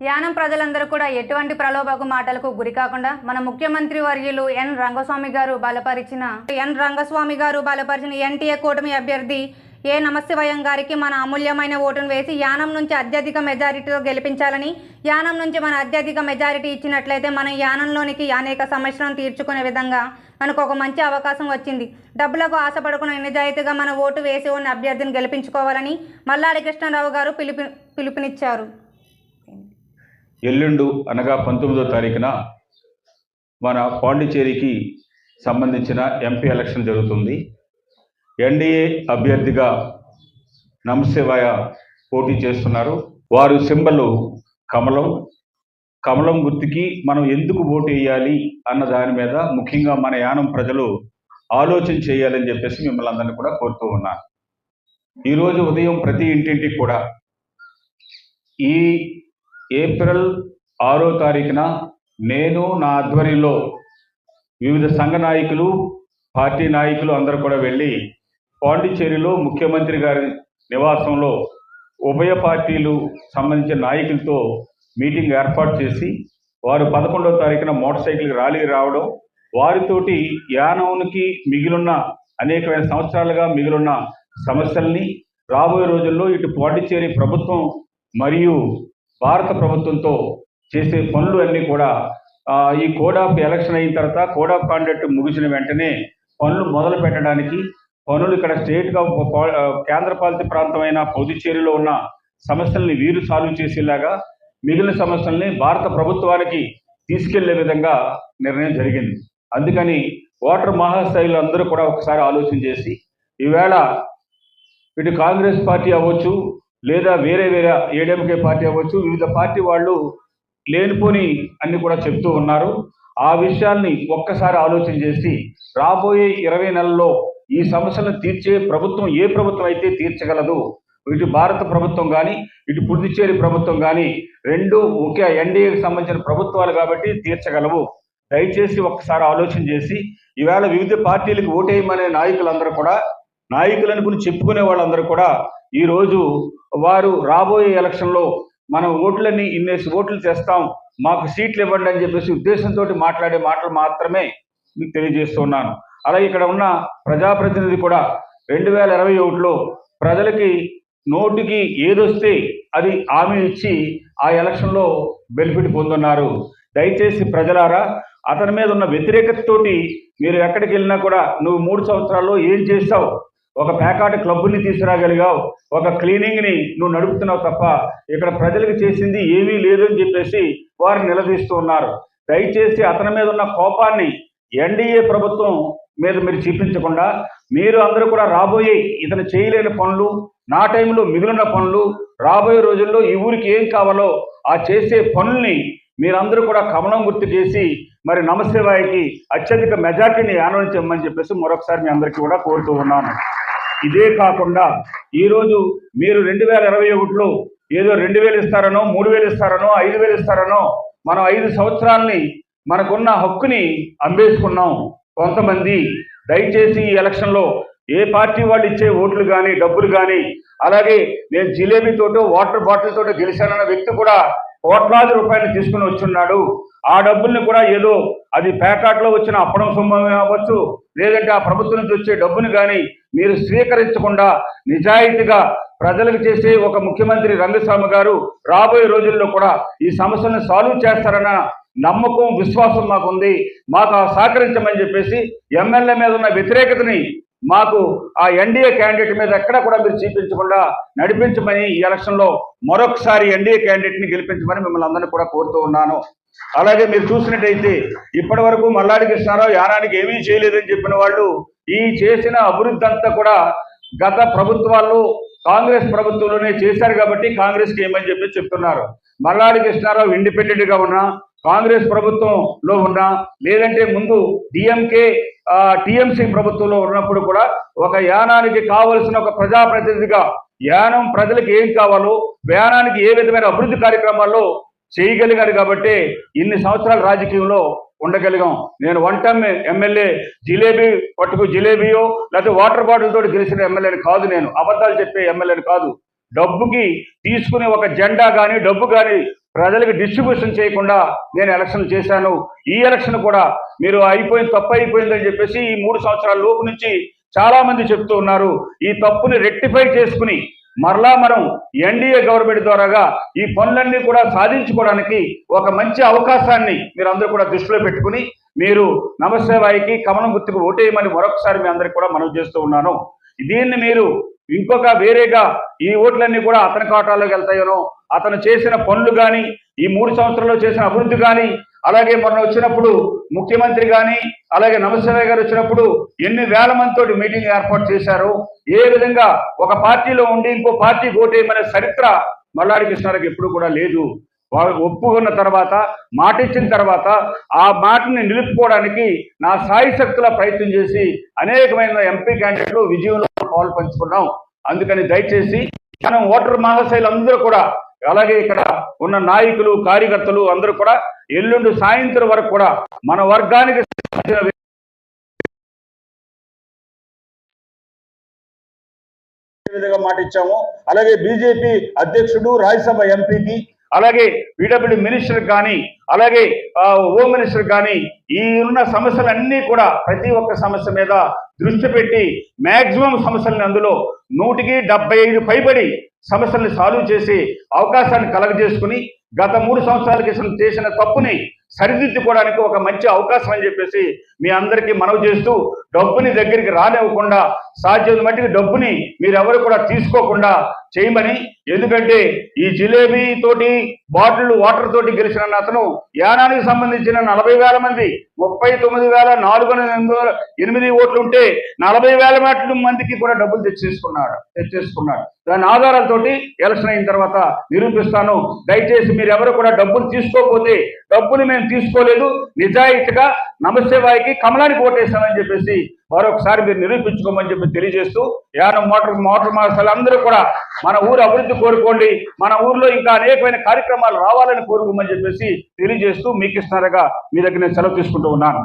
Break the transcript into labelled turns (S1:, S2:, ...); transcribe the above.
S1: యానం ప్రజలందరూ కూడా ఎటువంటి ప్రలోభకు మాటలకు గురి కాకుండా మన ముఖ్యమంత్రి వర్యులు ఎన్ రంగస్వామి గారు బలపరిచిన ఎన్ రంగస్వామి గారు బలపరిచిన ఎన్టీఏ కూటమి అభ్యర్థి ఏ నమశివయం గారికి మన అమూల్యమైన ఓటును వేసి యానం నుంచి అత్యధిక మెజారిటీతో గెలిపించాలని యానం నుంచి మన అత్యధిక మెజారిటీ ఇచ్చినట్లయితే మనం యానంలోనికి అనేక సమస్యలను తీర్చుకునే విధంగా మనకు ఒక మంచి అవకాశం వచ్చింది. డబ్బులకు ఆశపడకుండా నిజాయితీగా మన ఓటు వేసి ఉన్న అభ్యర్థిని గెలిపించుకోవాలని మల్లాడి కృష్ణారావు గారు పిలుపు పిలుపునిచ్చారు.
S2: ఎల్లుండు అనగా పంతొమ్మిదో తారీఖున మన పాండిచేరికి సంబంధించిన ఎంపీ ఎలక్షన్ జరుగుతుంది. ఎన్డీఏ అభ్యర్థిగా నమశివాయ పోటీ చేస్తున్నారు. వారు సింబల్ కమలం. కమలం గుర్తుకి మనం ఎందుకు ఓటు వేయాలి అన్న దాని మీద ముఖ్యంగా మన యానం ప్రజలు ఆలోచన చేయాలని చెప్పేసి మిమ్మల్ని అందరినీ కూడా కోరుతూ ఉన్నాను. ఈరోజు ఉదయం ప్రతి ఇంటింటికి కూడా ఈ ఏప్రిల్ ఆరో తారీఖున నేను నా ఆధ్వర్యంలో వివిధ సంఘ నాయకులు పార్టీ నాయకులు అందరూ కూడా వెళ్ళి పాండిచ్చేరిలో ముఖ్యమంత్రి గారి నివాసంలో ఉభయ పార్టీలు సంబంధించిన నాయకులతో మీటింగ్ ఏర్పాటు చేసి వారు పదకొండవ తారీఖున మోటార్ సైకిల్ ర్యాలీ రావడం వారితోటి యానవునికి మిగిలిన అనేకమైన సంవత్సరాలుగా మిగిలిన సమస్యల్ని రాబోయే రోజుల్లో ఇటు పాండిచ్చేరి ప్రభుత్వం మరియు భారత ప్రభుత్వంతో చేసే పనులు అన్నీ కూడా ఈ కోడ్ ఆఫ్ ఎలక్షన్ అయిన తర్వాత కోడ్ ఆఫ్ కాండక్ట్ ముగిసిన వెంటనే పనులు మొదలు పెట్టడానికి పనులు ఇక్కడ స్టేట్గా కేంద్ర పాలిత ప్రాంతమైన పుదుచ్చేరిలో ఉన్న సమస్యల్ని వీరు సాల్వ్ చేసేలాగా మిగిలిన సమస్యల్ని భారత ప్రభుత్వానికి తీసుకెళ్ళే విధంగా నిర్ణయం జరిగింది. అందుకని ఓటర్ మహాస్థాయిలో అందరూ కూడా ఒకసారి ఆలోచన చేసి ఈవేళ ఇటు కాంగ్రెస్ పార్టీ అవ్వచ్చు లేదా వేరే వేరే ఏడీఎంకే పార్టీ అవ్వచ్చు. వివిధ పార్టీ వాళ్ళు లేనిపోని అన్ని కూడా చెప్తూ ఉన్నారు. ఆ విషయాల్ని ఒక్కసారి ఆలోచన చేసి రాబోయే ఇరవై నెలల్లో ఈ సమస్యలను తీర్చే ప్రభుత్వం ఏ ప్రభుత్వం అయితే తీర్చగలదు ఇటు భారత ప్రభుత్వం కానీ ఇటు పుదుచ్చేరి ప్రభుత్వం కానీ రెండు ఒకే ఎన్డీఏకి సంబంధించిన ప్రభుత్వాలు కాబట్టి తీర్చగలవు. దయచేసి ఒక్కసారి ఆలోచన చేసి ఈవేళ వివిధ పార్టీలకు ఓటేయమనే నాయకులందరూ కూడా నాయకులు అనుకుని చెప్పుకునే వాళ్ళందరూ కూడా ఈరోజు వారు రాబోయే ఎలక్షన్లో మనం ఓట్లని ఇన్నేసి ఓట్లు చేస్తాం మాకు సీట్లు ఇవ్వండి అని చెప్పేసి ఉద్దేశంతో మాట్లాడే మాటలు మాత్రమే మీకు తెలియజేస్తున్నాను అలాగే ఇక్కడ ఉన్న ప్రజాప్రతినిధి కూడా రెండు వేల ఇరవై ఒకటిలో ప్రజలకి నోటికి ఏదొస్తే అది హామీ ఇచ్చి ఆ ఎలక్షన్లో బెనిఫిట్ పొందున్నారు. దయచేసి ప్రజలారా అతని మీద ఉన్న వ్యతిరేకతతోటి మీరు ఎక్కడికి వెళ్ళినా కూడా నువ్వు మూడు సంవత్సరాల్లో ఏం చేస్తావు? ఒక పేకాట క్లబ్ని తీసుకురాగలిగావు. ఒక క్లీనింగ్ని నువ్వు నడుపుతున్నావు తప్ప ఇక్కడ ప్రజలకు చేసింది ఏమీ లేదు అని చెప్పేసి వారు నిలదీస్తూ ఉన్నారు. దయచేసి అతని మీద ఉన్న కోపాన్ని ఎన్డీఏ ప్రభుత్వం మీద మీరు చూపించకుండా మీరు అందరూ కూడా రాబోయే ఇతను చేయలేని పనులు నా టైంలో మిగిలిన పనులు రాబోయే రోజుల్లో ఈ ఊరికి ఏం కావాలో ఆ చేసే పనుల్ని మీరందరూ కూడా కమలం గుర్తు చేసి మరి నమశివాయికి అత్యధిక మెజార్టీని ఆనందించమని చెప్పేసి మరొకసారి మీ అందరికీ కూడా కోరుతూ ఉన్నాను. ఇదే కాకుండా ఈరోజు మీరు రెండు వేల ఇరవై ఒకటిలో ఏదో రెండు వేలు ఇస్తారనో మూడు వేలు ఇస్తారనో ఐదు వేలు ఇస్తారనో మనం ఐదు సంవత్సరాల్ని మనకున్న హక్కుని అమ్మేసుకున్నాం కొంతమంది. దయచేసి ఈ ఎలక్షన్లో ఏ పార్టీ వాళ్ళు ఇచ్చే ఓట్లు కానీ డబ్బులు కానీ అలాగే నేను జిలేబీతోటో వాటర్ బాటిల్ తోటో గెలిచానన్న వ్యక్తి కూడా కోట్లాది రూపాయలు తీసుకుని వచ్చున్నాడు ఆ డబ్బుల్ని కూడా ఏదో అది ప్యాకాట్లో వచ్చిన అప్పడం సొమ్ము అవ్వచ్చు లేదంటే ఆ ప్రభుత్వం నుంచి వచ్చే డబ్బుని కానీ మీరు స్వీకరించకుండా నిజాయితీగా ప్రజలకు చేసే ఒక ముఖ్యమంత్రి రంగస్వామి గారు రాబోయే రోజుల్లో కూడా ఈ సమస్యలను సాల్వ్ చేస్తారన్న నమ్మకం విశ్వాసం మాకుంది. మాకు ఆ సహకరించమని చెప్పేసి ఎమ్మెల్యే మీద ఉన్న వ్యతిరేకతని మాకు ఆ ఎన్డీఏ క్యాండిడేట్ మీద ఎక్కడ కూడా మీరు చూపించకుండా నడిపించమని ఈ ఎలక్షన్లో మరొకసారి ఎన్డీఏ క్యాండిడేట్ని గెలిపించమని మిమ్మల్ని అందరినీ కూడా కోరుతూ ఉన్నాను. అలాగే మీరు చూసినట్టయితే ఇప్పటి వరకు మల్లాడి కృష్ణారావు యానానికి ఏమీ చేయలేదని చెప్పిన వాళ్ళు ఈ చేసిన అభివృద్ధి అంతా కూడా గత ప్రభుత్వాల్లో కాంగ్రెస్ ప్రభుత్వంలోనే చేశారు కాబట్టి కాంగ్రెస్కి ఏమని చెప్పి చెప్తున్నారు. మల్లాడి కృష్ణారావు ఇండిపెండెంట్గా ఉన్నా కాంగ్రెస్ ప్రభుత్వంలో ఉన్నా లేదంటే ముందు డిఎంకే టీఎంసీ ప్రభుత్వంలో ఉన్నప్పుడు కూడా ఒక యానానికి కావలసిన ఒక ప్రజాప్రతినిధిగా యానం ప్రజలకు ఏం కావాలో యానానికి ఏ విధమైన అభివృద్ధి కార్యక్రమాల్లో చేయగలిగారు కాబట్టి ఇన్ని సంవత్సరాల రాజకీయంలో ఉండగలిగాం. నేను వన్ టైం ఎమ్మెల్యే జిలేబీ పట్టుకు జిలేబీయో లేకపోతే వాటర్ బాటిల్ తోటి గెలిచిన ఎమ్మెల్యేని కాదు నేను. అబద్ధాలు చెప్పే ఎమ్మెల్యేని కాదు. డబ్బుకి తీసుకుని ఒక జెండా కానీ డబ్బు కానీ ప్రజలకు డిస్ట్రిబ్యూషన్ చేయకుండా నేను ఎలక్షన్ చేశాను. ఈ ఎలక్షన్ కూడా మీరు అయిపోయింది తప్పు అయిపోయిందని చెప్పేసి ఈ మూడు సంవత్సరాల లోపు నుంచి చాలా మంది చెప్తూ ఉన్నారు. ఈ తప్పుని రెక్టిఫై చేసుకుని మరలా మనం ఎన్డీఏ గవర్నమెంట్ ద్వారాగా ఈ పనులన్నీ కూడా సాధించుకోవడానికి ఒక మంచి అవకాశాన్ని మీరు అందరూ కూడా దృష్టిలో పెట్టుకుని మీరు నమసేవాయికి కమలం గుర్తుకు ఓటేయమని మరొకసారి మీ అందరికి కూడా మనం చేస్తూ ఉన్నాను. దీన్ని మీరు ఇంకొక వేరేగా ఈ ఓట్లన్నీ కూడా అతని ఖాతాలోకి వెళ్తాయనో అతను చేసిన పనులు కానీ ఈ మూడు సంవత్సరాల్లో చేసిన అభివృద్ధి కానీ అలాగే మొన్న వచ్చినప్పుడు ముఖ్యమంత్రి కానీ అలాగే నమశివయ్య గారు వచ్చినప్పుడు ఎన్ని వేల మందితోటి మీటింగ్ ఏర్పాటు చేశారు ఏ విధంగా ఒక పార్టీలో ఉండి ఇంకో పార్టీ ఓటేయమనే చరిత్ర మల్లాడి కృష్ణారావుకి ఎప్పుడు కూడా లేదు. ఒప్పుకున్న తర్వాత మాట ఇచ్చిన తర్వాత ఆ మాటని నిలుపుకోవడానికి నా సాయి శక్తుల ప్రయత్నం చేసి అనేకమైన ఎంపీ క్యాండిడేట్లు విజయంలో పాలు పంచుకున్నాం. అందుకని దయచేసి మనం ఓటర్ మహాశైలు అందరూ కూడా అలాగే ఇక్కడ ఉన్న నాయకులు కార్యకర్తలు అందరూ కూడా ఎల్లుండి సాయంత్రం వరకు కూడా మన వర్గానికి విధంగా మాట ఇచ్చాము అలాగే బీజేపీ అధ్యక్షుడు రాజ్యసభ ఎంపీకి అలాగే పీడబ్ల్యూ మినిస్టర్ కానీ అలాగే హోమ్ మినిస్టర్ కానీ ఈ ఉన్న సమస్యలన్నీ కూడా ప్రతి ఒక్క సమస్య మీద దృష్టి పెట్టి మ్యాక్సిమం సమస్యలను అందులో నూటికి డెబ్బై ఐదు పైబడి సమస్యల్ని సాల్వ్ చేసి అవకాశాన్ని కలగజేసుకుని గత మూడు సంవత్సరాల క్రితం చేసిన తప్పుని సరిదిద్దుకోవడానికి ఒక మంచి అవకాశం అని చెప్పేసి మీ అందరికీ మనవి చేస్తూ డబ్బుని దగ్గరికి రానివ్వకుండా సాధ్యం మట్టికి డబ్బుని మీరెవరు కూడా తీసుకోకుండా చేయమని ఎందుకంటే ఈ జిలేబీ తోటి బాటిల్ వాటర్ తోటి గెలిచిన అతను యానానికి సంబంధించిన నలభై వేల మంది ముప్పై తొమ్మిది వేల నాలుగు వందల ఎనిమిది ఓట్లు ఉంటే నలభై వేల మందికి కూడా డబ్బులు తెచ్చేసుకున్నాడు తెచ్చేసుకున్నాడు. దాని ఆధారాలతోటి ఎలక్షన్ అయిన తర్వాత నిరూపిస్తాను. దయచేసి మీరు ఎవరు కూడా డబ్బులు తీసుకోకపోతే డబ్బులు మేము తీసుకోలేదు. నిజాయితీగా నమస్తేవాయికి కమలానికి ఓటేశామని చెప్పేసి మరొకసారి మీరు నిరూపించుకోమని చెప్పి తెలియజేస్తూ యానం మోటార్ మోటార్ మార్షల్ అందరూ కూడా మన ఊరు అభివృద్ధి కోరుకోండి మన ఊర్లో ఇంకా అనేకమైన కార్యక్రమాలు రావాలని కోరుకోమని చెప్పేసి తెలియజేస్తూ మీకు ఇస్తున్నారుగా మీ దగ్గర నేను సెలవు తీసుకుంటూ ఉన్నాను.